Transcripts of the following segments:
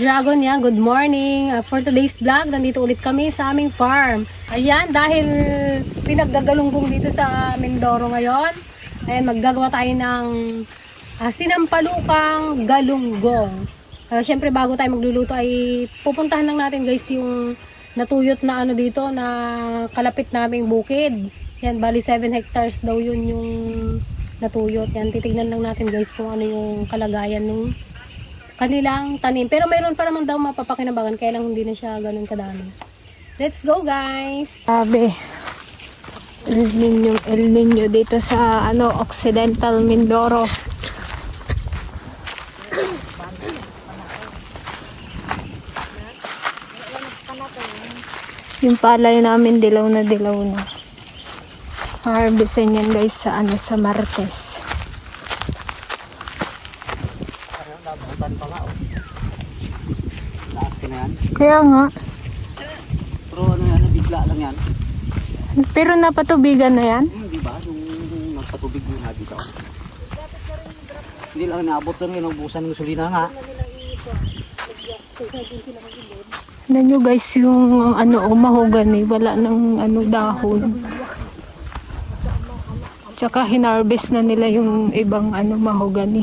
ka-dragon yan, good morning. Uh, for today's vlog, nandito ulit kami sa aming farm. Ayan, dahil pinagdagalunggong dito sa Mindoro ngayon, ayan, maggagawa tayo ng uh, sinampalukang galunggong. Uh, Siyempre, bago tayo magluluto ay pupuntahan lang natin guys yung natuyot na ano dito na kalapit naming bukid. Yan, bali 7 hectares daw yun yung natuyot. Yan, titignan lang natin guys kung ano yung kalagayan ng kanilang tanim. Pero mayroon pa naman daw mapapakinabangan, kaya lang hindi na siya ganun kadami. Let's go guys! Sabi, El Nino, El Nino dito sa ano Occidental Mindoro. Yung palay namin dilaw na dilaw na. Harvestin yan guys sa ano sa Martes. Taas ka na yan. Kaya nga. Pero ano yan, bigla lang yan. Pero napatubigan na yan. Hmm, di ba? Yung nagpatubig mo na dito. Hindi lang naabot lang yun, ubusan ng gasolina nga. Tignan nyo guys yung ano oh, mahogany, wala nang ano dahon. Tsaka hinarvest na nila yung ibang ano mahogany.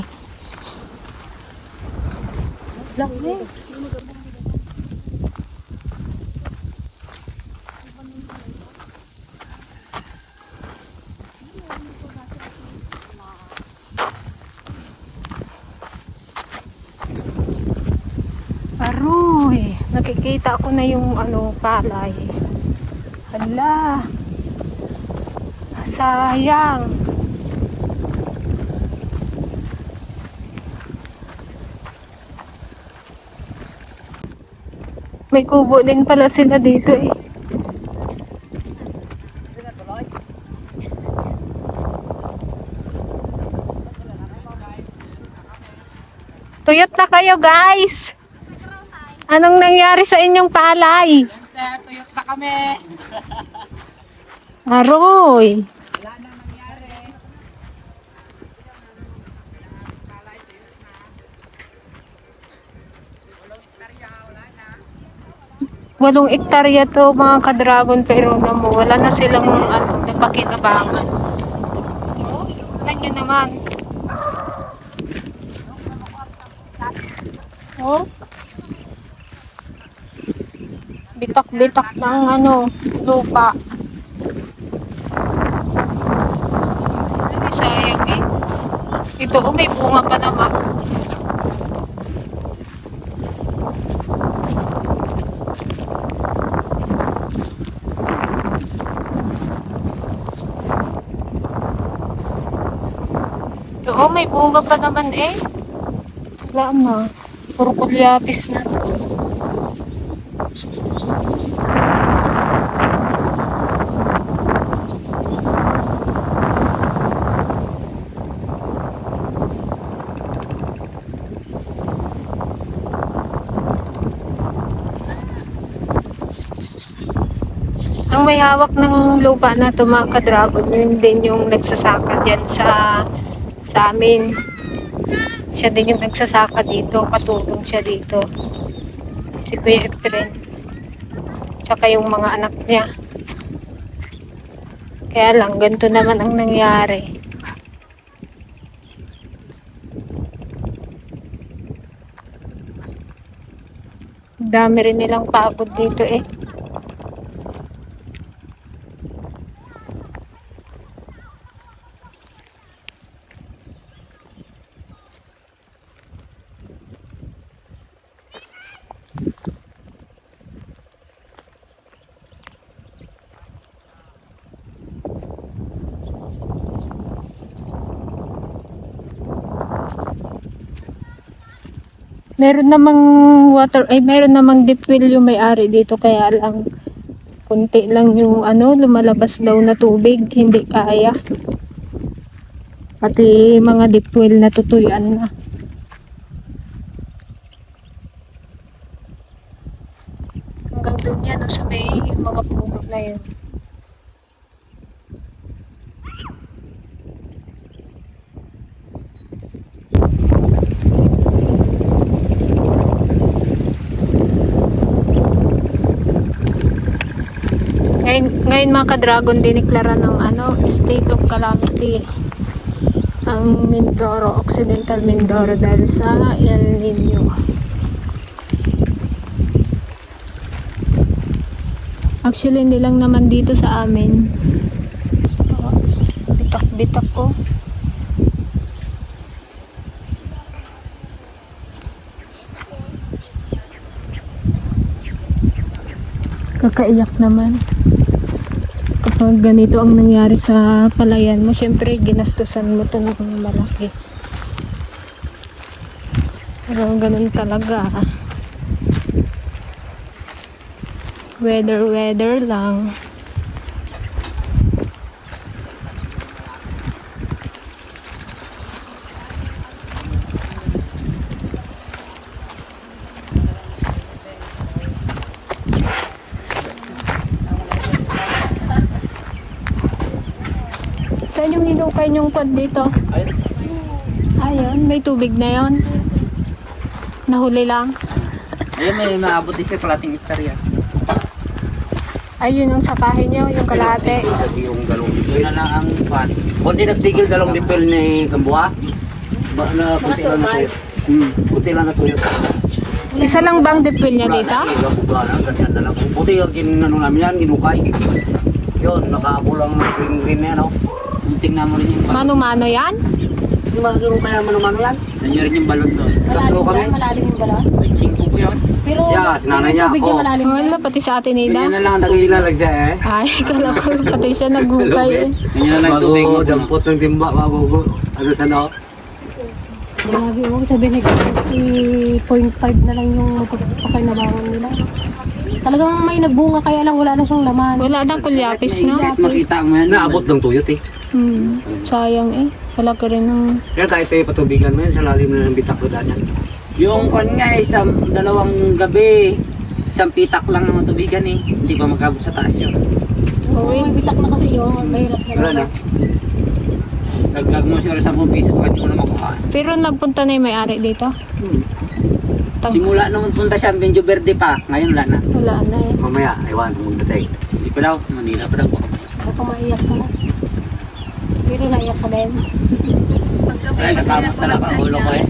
Aroy, nakikita ko na yung ano palay. Hala. Sayang. May kubo din pala sila dito eh. Tuyot na kayo guys. Anong nangyari sa inyong palay? Tuyot na kami! Aroy. Walong ektarya to mga ka-dragon pero namo wala na silang ano, napakinabangan. Oh, tignan naman. Oh. Bitak-bitak ng ano, lupa. Ay, sayang eh. Ito, oh, may bunga pa naman. Ito, oh, may bunga pa naman eh. Wala na. Puro kulyapis na to. Ang may hawak ng lupa na to mga ka-dragon, yun din yung nagsasaka dyan sa, sa amin. Siya din yung nagsasaka dito, katulong siya dito. Si Kuya Efren. Tsaka yung mga anak niya. Kaya lang, ganito naman ang nangyari. Dami rin nilang pagod dito eh. Meron namang water, ay meron namang deep well yung may-ari dito kaya lang kunti lang yung ano, lumalabas daw na tubig, hindi kaya. Pati mga deep well na tutuyan na. Hanggang doon yan, no, sa may mga puno na yun. Ngayon, ngayon mga ka-dragon, diniklara ng ano, state of calamity ang Mindoro, Occidental Mindoro dahil sa El Nino. Actually, hindi lang naman dito sa amin. Oh, Bitak-bitak ko. Kakaiyak naman. Kapag ganito ang nangyari sa palayan mo, syempre ginastusan mo ito ng malaki. Pero ganun talaga. Weather, weather lang. Saan hinukay yung pad dito? Ayun, may tubig na yon. Nahuli lang. Ayun, may maabot din siya kalating istorya. Ayun yung sakahin niyo, yung kalate. Kasi yung galong dipel. Yun na lang ang fan. Kung di nagtigil galong dipel ni Gamboa, ba na puti lang na tuyo. Hmm, puti lang na tuyo. Isa lang bang dipil niya dito? Gabuga na, ganyan na lang. Puti yung ginano namin yan, ginukay. Yun, nakaabo lang ng green green na yan, oh. Tingnan mo rin yung balon. Mano-mano yan? Yung mga ginukay naman naman yan. Nandiyo rin yung balon doon. Tatlo Malalim kami. ba? Malalim yung balon? May singko ko yun. Pero, Siya, sinanay niya, yung tubig niya oh. malalim. Wala, pati sa atin Ida. Ganyan na lang, nagilalag siya eh. Ay, kala ko pati siya nagukay eh. Ganyan na lang tubig mo. dampot ng timba, mabugo. Ano sa no? Grabe, oh, sabi ni si 0.5 na lang yung magpapakay na bawang nila. Talagang may nagbunga kaya lang wala na siyang laman. Wala nang kulyapis, no? Makita mo yan. Naabot ng tuyot eh. Hmm, sayang eh. Wala ka rin ng... Kaya kahit tayo patubigan mo yan, sa lalim na ng bitak ko. Yung kon nga, isang dalawang gabi, isang pitak lang ang matubigan eh. Hindi pa magkabot sa taas yun. Oo, may bitak na kasi yun. Mahirap na. Wala na. Naglag mo siguro 10 piso kahit di mo na makuha. Pero nagpunta na yung may-ari dito. Hmm. Tang- Simula nung punta siya, Benjo Verde pa. Ngayon wala na. Wala na eh. Mamaya, iwan, magdating. Hindi pa daw, Manila pa daw. Baka maiyak ka na. Pero naiyak ka din. Ay, natama talaga ang ulo ko eh.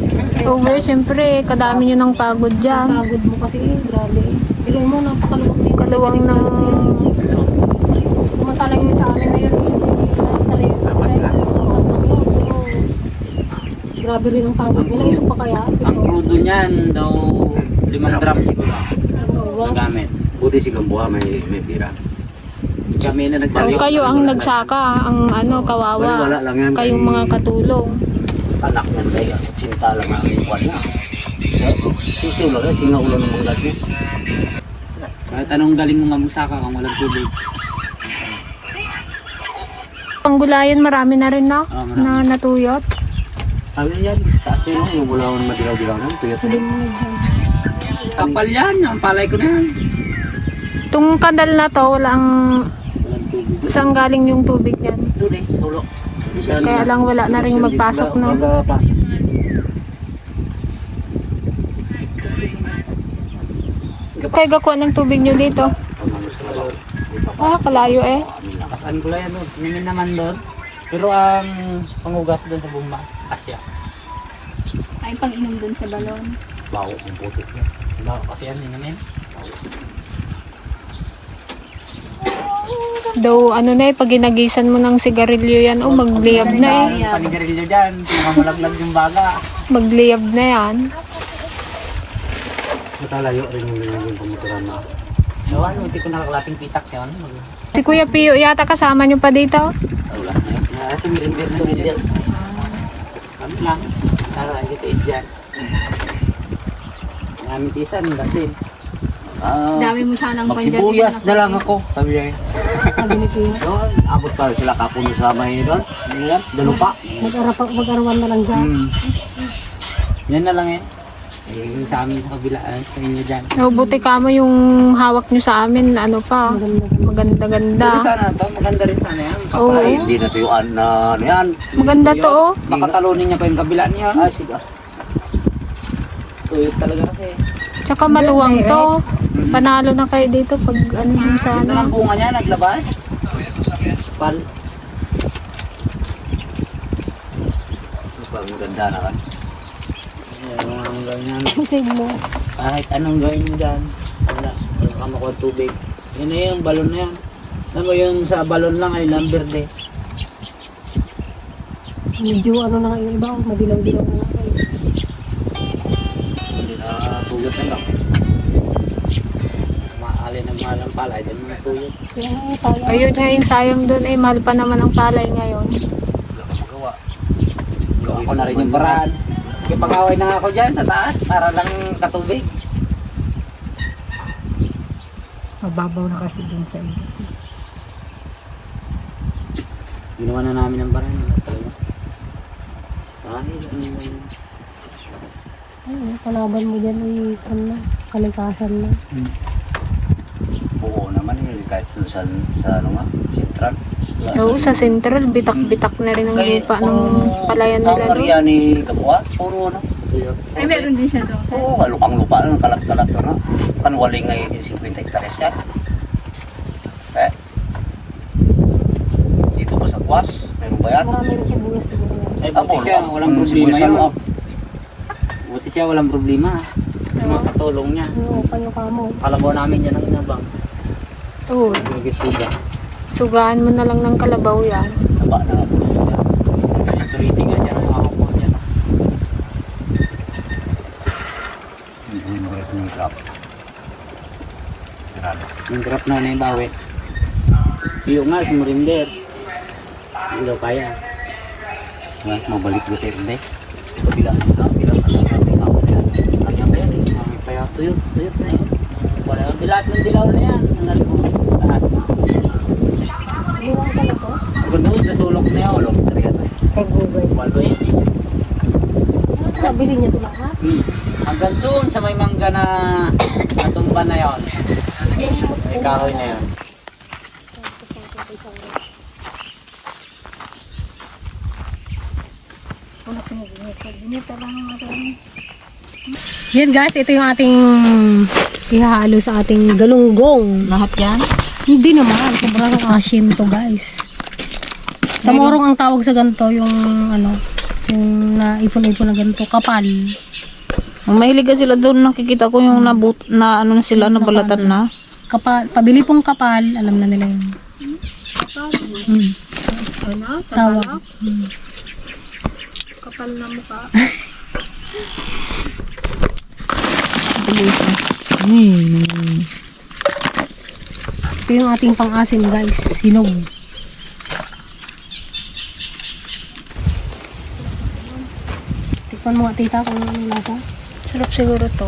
Uwe, syempre, kadami nyo ng pagod dyan. Pagod mo kasi, eh, grabe. Pero mo, napakaluwag na yun. Kaluwang ng... Samantalang yun sa amin na yun. eh. Grabe rin ang pagod nila. Ito pa kaya? Ang crudo niyan daw, limang drum siguro. Wow. Nagamit. Buti si Gamboa may, may pira. Kami na Oh, nagsabi. kayo ang nagsaka, ang ano, kawawa. Wala lang yan. Kayong mga katulong. anak ng daya. Sinta lang ang iwan niya. Sisiw lang, singa ulo ng mga lagi. Kahit anong galing mong amusaka kung walang tubig. Panggulayan, marami na rin na, Ah, marami. na natuyot. Ano yan? Taas yun, yung bulawan madilaw-dilaw na. Tuyot na. Kapal yan, ang palay ko na yan. Itong kanal na to, walang. Saan galing yung tubig niyan. Doon. Kaya lang wala na rin magpasok, pa. Kaya gakuha ng tubig nyo dito. Ah, kalayo eh. Lakasan ko lang yan doon. Siningin naman doon. Pero ang pangugas doon sa bumba, asya. Ay, pang-inom dun sa balon. Bawo ang putik niya. Bawo kasi yan, inamin. Though, ano na eh, pag ginagisan mo ng sigarilyo yan, oh, magliyab na eh. Panigarilyo dyan, pinakamalaglag yung baga. Magliyab na yan. Matalayo rin yung yung pamuturan na. Gawa, hindi ko nakakalating pitak yan. Si Kuya Pio, yata kasama nyo pa dito. Wala. Kasi mirindir na rin yan. Kami lang. Tara, dito is dyan. Namin tisan, batin. Ah, Dami mo sanang Magsibuyas na lang ako. Sabi niya. Sabi ni Kuya. Doon, abot pa sila kapuno sa may doon. Ano yan? Dalupa. Mag-arap- Mag-arawan na lang dyan. Hmm. Yan na lang eh. Eh, yung sa amin sa kabilaan, sa inyo dyan. Oh, buti ka mo yung hawak nyo sa amin, ano pa, maganda-ganda. Pero sana to, maganda rin sana yan. Oo. Ay, hindi na tuyuan na ano yan. Maganda to, oh. Baka talunin niya pa yung kabila niya. Ah, sige. Tuyot talaga kasi. Tsaka maluwang to. Panalo na kayo dito pag ano yung sa Ito ano. bunga niya, naglabas. Pal. Pag maganda na ka. Ayan, ang ganyan. Save mo. Kahit anong gawin mo dyan, wala. Wala ka makuha tubig. Yan na yung balon na yan. Alam mo yung sa balon lang ay number de. Medyo ano na nga yung iba, madilaw-dilaw na nga. eh. Tuyot na lang. Maali ng mahal ang palay, dyan na tuyot. Ayun nga yung sayang doon eh. Mahal pa naman ang palay ngayon. Wala ka magawa. Gawa ko na rin yung paraan. Ipag-away na nga ako dyan sa taas para lang katubig. Mababaw na kasi dun sa iyo. Ginawa na namin ang paraan. Dahil ano yun. Ayun, kalaban mo dyan ay ano na, kalikasan na. Oo naman eh, kahit doon sa, sa ano nga, sentral. Oo, sa central, bitak-bitak na rin ang lupa ng palayan nila doon. area ni Kapwa, puro ano. Ay, meron din siya doon. Oo, lupang lupa, ano, kalat-kalat ano. Kan waling ngayon yung 50 hectares yan. Eh, dito pa sa Kwas, meron ba yan? Marami rin sibuyas siguro yan. Ay, Ah, buti siya, walang problema yan. Siya, walang problema. Yung mga katulong niya. Oo, kayo kamo. Kalabaw namin yan ang inabang. Oo, Nagisuga. sugaan mo na lang ng kalabaw yan. Taba na po. Ito ritingan niya, yung ako niya. Hindi mo rin ng crop. Yung grap na na yung bawi. Iyo nga, si Murinder. Hindi daw kaya. Mabalik Duterte. Kabila na, kabila na lang natin ako yan. Kanya ba yan eh? Ang kaya tuyot, tuyot na yun. Wala ang dilat ng dilaw na yan. Ang alam mo, lahat. Liwang ka na to. Pag doon sa sulok na yun. Ulong talaga. Google. Walo yan eh. Nabili niya ito lahat. Hmm. Hanggang doon sa may mangga na natumba na yun. May kahoy na yun. Yan guys, ito yung ating ihahalo sa ating galunggong. Lahat yan? Hindi naman, sobrang asim to guys. Sa morong ang tawag sa ganito, yung ano, yung naipon-ipon na ganito, kapal. Mahilig sila doon nakikita ko yung nabut na ano na sila nabalatan na. Kapal, pabili pong kapal, alam na nila yun. Hmm. Ano? Tawag. Kapal na mukha. Ito yung ating pang-asim guys, hinog. Tikman mo tita kung ano lasa. Sarap siguro to.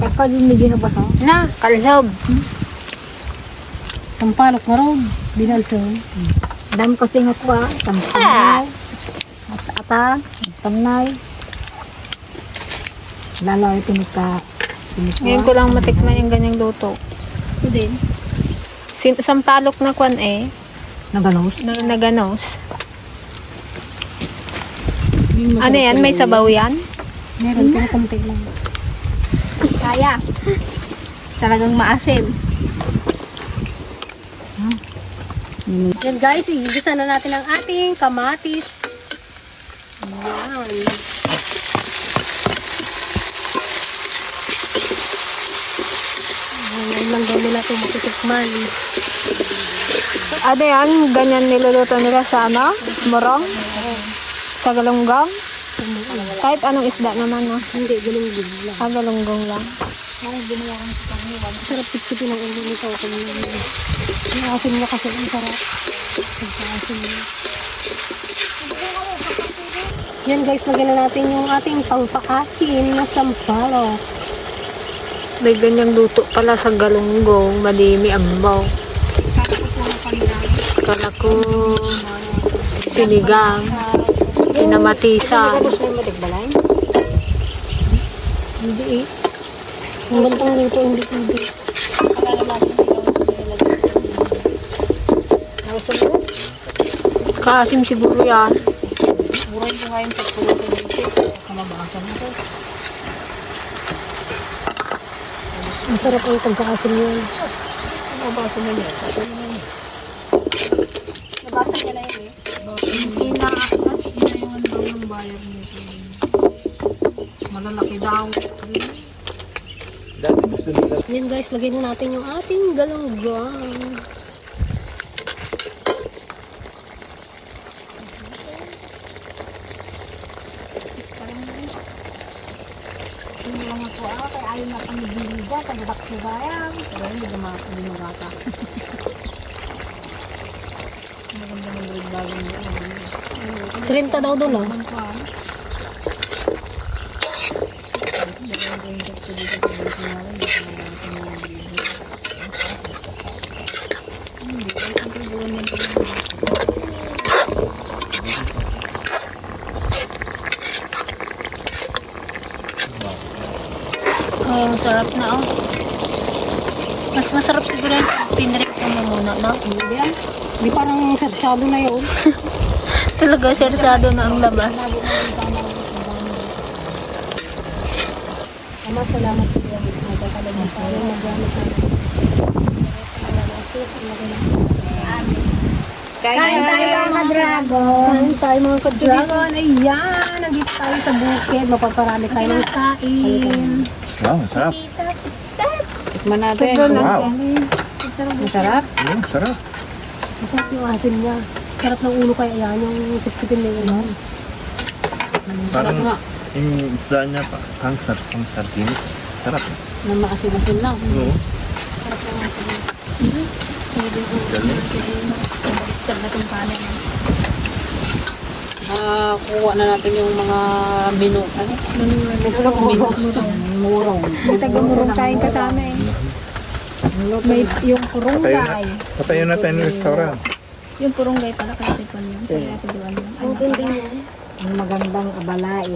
Kapal yung medyo na basa. Na, kalsab. Sampalok nga raw, binalso. Dami kasi nga ko ah. Tamtamay. At ata. Tamnay. Lalo ay tinika. Ngayon ko lang matikman yung ganyang luto. Din. Sim sampalok na kwan eh. Naganos. Na naganos. Ano yan? May sabaw yan? Meron, pero konti lang. Kaya. Talagang maasim. Yan guys, igigisa na natin ang ating kamatis. Yan. Ngayon lang daw nila matitikman. Ano yan? Ganyan niluluto nila sa ano? Morong? Sa galunggong? Kahit anong isda naman no? Hindi, ganun din lang. Sa galunggong lang. Sarap pitsipin ang ulo nito. Yung asin niya kasi ang sarap. Ang asin niya. Yan guys, lagyan na natin yung ating pangpakasin na sampalok. May ganyang luto pala sa galunggong. Madimi ambaw. Kala ko sinigang. Pinamatisan. Hindi eh. Ang gantong luto, hindi pwede. Kasim siguro yan. Masarap ang pagkakasin yun. Nabasa niya na yun eh. Hindi na cash na yung ano ng buyer nito. Malalaki daw. Yan guys, lagyan na natin yung ating galunggong. Trinta daw doon ah. Oh, sarap na oh. Mas masarap siguro yung pinrip mo muna, no? Hindi yan. Hindi parang sarsyado na yun. Talaga sersado na ang labas. Ama, salamat sa iyo. Nagkakalaman tayo. Magamit natin. Kain tayo mga dragon. Kain tayo mga ka-dragon. Ayan, nandito tayo sa bukid. Mapaparami tayo ng kain. Wow, masarap. Tikman natin. Wow. Masarap. Mm, sarap. Masarap yung asin niya. Sarap ng ulo kaya yan, yung sipsipin na yun. Parang yung isda niya pa, pang, sar, pang sardinis. Sarap. Na maasin-asin lang. Oo. Galing. Sarap na itong kanin. Ah, kuha na natin yung mga menu. Ano? Murong. May taga-murong tayong kasama eh. May yung Patayo na, purunggay. patayo na tayo ng restaurant. Yung purunggay pala kasi pa yun. Kaya tiduan yun. Ang ganda niya. Ang magandang abalai.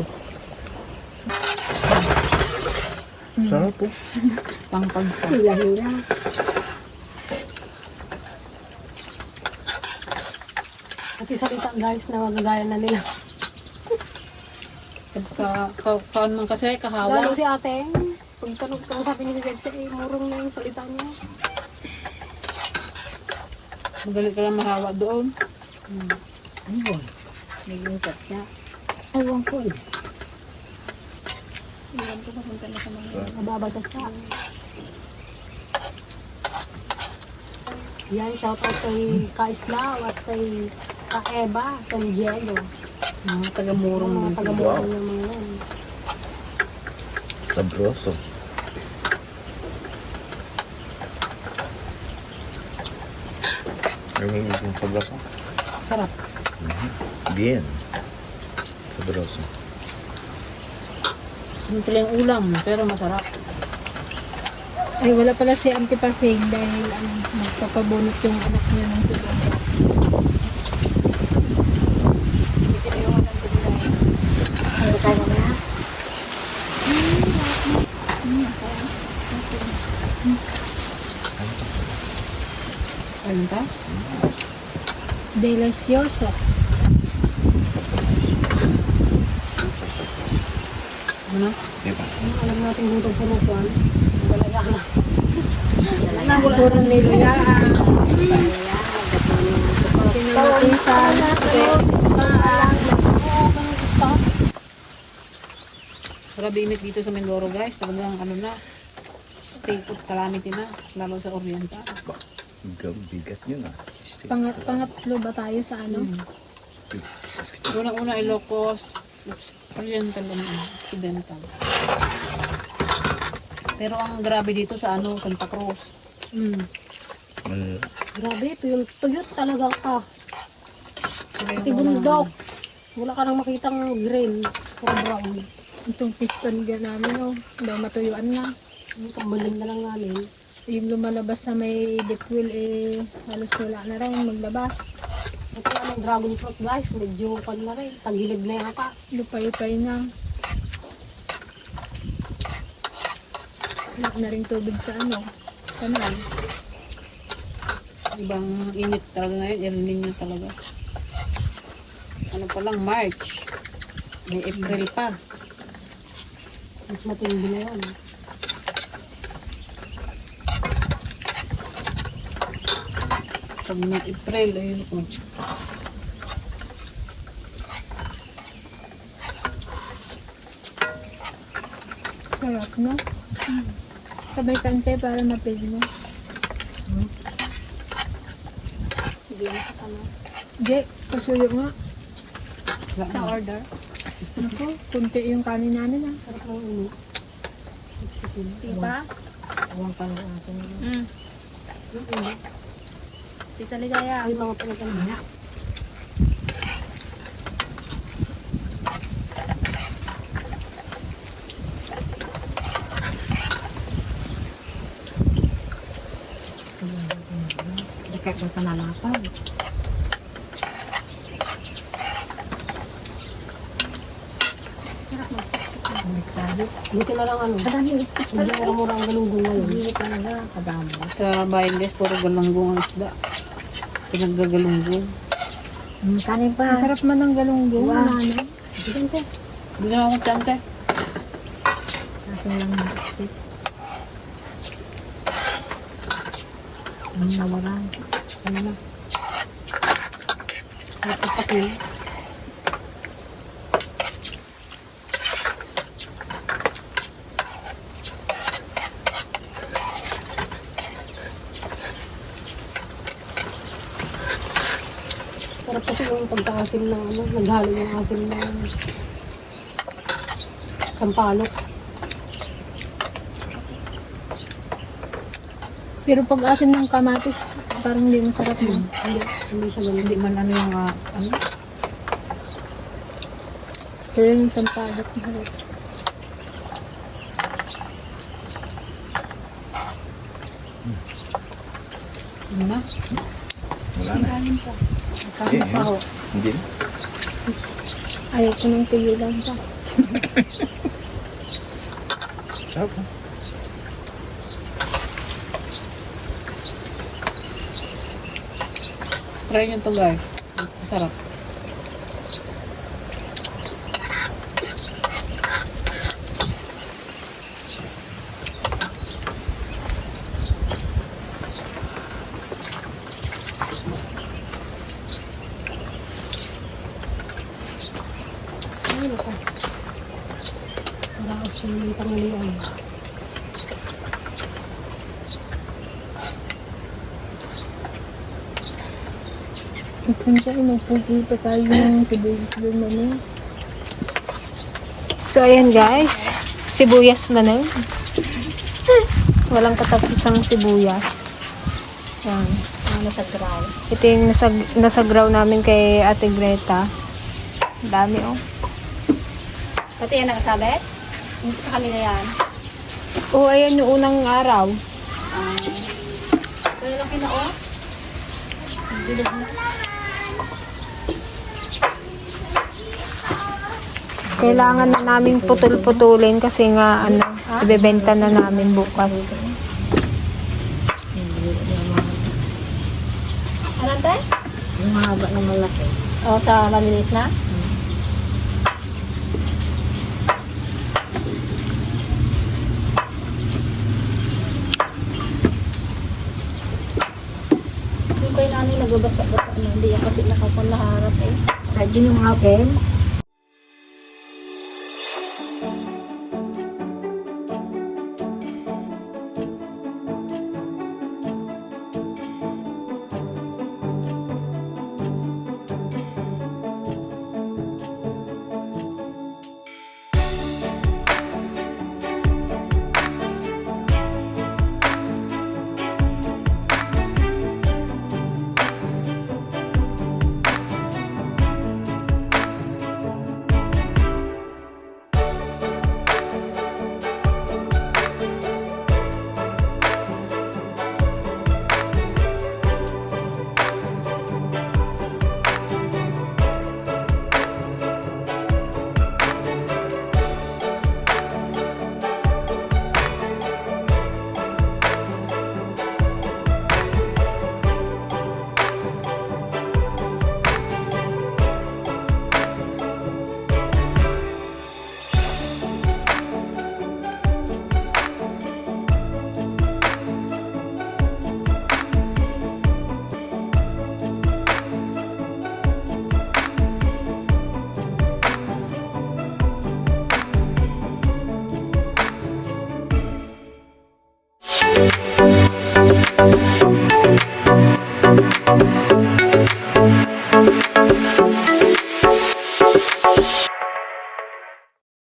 Sarap po. Pang pagsa. Hila-hila. Kasi salita guys na magagaya na nila. Ka, ka, kaan man kasi, kahawa. Lalo si ate, pag tanong ko sabi ni Zed, eh, murong na yung salita niya. Magaling ka lang mahawa doon. Ayun. Nag-iingat siya. Aywan ko eh. Mababasa siya. Yan, shoutout kay Kaislaw at kay Kaeba, San Diego. Mga taga-murong Mga mga taga-murong ng mga yan. Sabroso. Yung sabroso. Sarap. Bien. Sabroso. Simple yung ulam, pero masarap. Ay, wala pala si Auntie Pasig dahil ano, magpapabunot yung anak niya ng tulong. Ano ka? Delicioso. Ano? Diba? Alam natin kung ito puno ko. Talaga na. Puro nilulaan. Pinamatisan. Grabe init dito sa Mindoro guys. Talagang ano na, state of calamity na. Lalo sa Oriental. Bigat yun ah. Pangat, pangatlo ba tayo sa ano? Una-una Ilocos, Oriental lang, Occidental. Pero ang grabe dito sa ano, Santa Cruz. Mm. Mm. Grabe, tuyot, tuyot talaga ka. Pati bundok. Wala ka nang makitang green. Puro brown. Itong piston dyan namin, oh. Daw matuyuan na. Ang na lang namin. Yung lumalabas na may deep wheel, eh, halos wala na rin maglabas. Ito nga ng dragon fruit guys. Medyo pan na rin. Tagilid na yata. Lupay-lupay na. Wala na rin tubig sa ano, kanal. Ibang init talaga ngayon, El Nino talaga. Ano pa lang, March. May April pa. Mas matindi na yan. Pag na April, ayun ko. Sarap no? Sabay kante para mapil mo. Hindi, pasuyo nga. Sa order. Ako, kunti yung kanin namin ah. Diba? Huwag ka na natin. Tita Ligaya. Ay, mga pinagkanda. Hindi ka kung panalapag. Buti na lang ano. Hindi mura-mura ang galunggong ngayon. Hindi talaga. Kadami. Sa bayan guys, puro galunggong ang isda. Pinaggagalunggong. Kanin pa. Masarap man ng galunggong. Wow. Ano? Hindi na ako tiyante. Akin lang na isip. Ang nawaran. Ano na? Napapakil. Sarap kasi yung pagka-asim ng ano, naghalo yung asim ng sampalok. Pero pag asim ng kamatis, parang hindi masarap no? Hindi, hindi siya ganun. Hindi man ano yung ah, ano. Pero yung sampalok masarap. Ano na? Wala na. Pa ako. Hindi na. Ayaw ko nang tigilan pa. Sarap ha? Try nyo to guys. Masarap. Ay, nako. Wala ako sa mga tanghalian. Punta ay magpupunta tayo ng sibuyas doon ano. So ayan guys, sibuyas manang. Walang katapusang sibuyas. Yan. Ano sa traw. Ito yung nasag, nasagraw namin kay Ate Greta. Ang Dami oh. Pati yan nakasabit? Hindi sa kanila yan. Oo, ayan yung unang araw. Kaya lang kinao? Kailangan na namin putol-putulin kasi nga ano, ibebenta na namin bukas. Ano tayo? Yung mahaba ng malaki. O, sa maliliit na? Hindi ko yung ano nagbabasa-basa. Hindi yan kasi nakapon naharap eh. Radyo yung akin.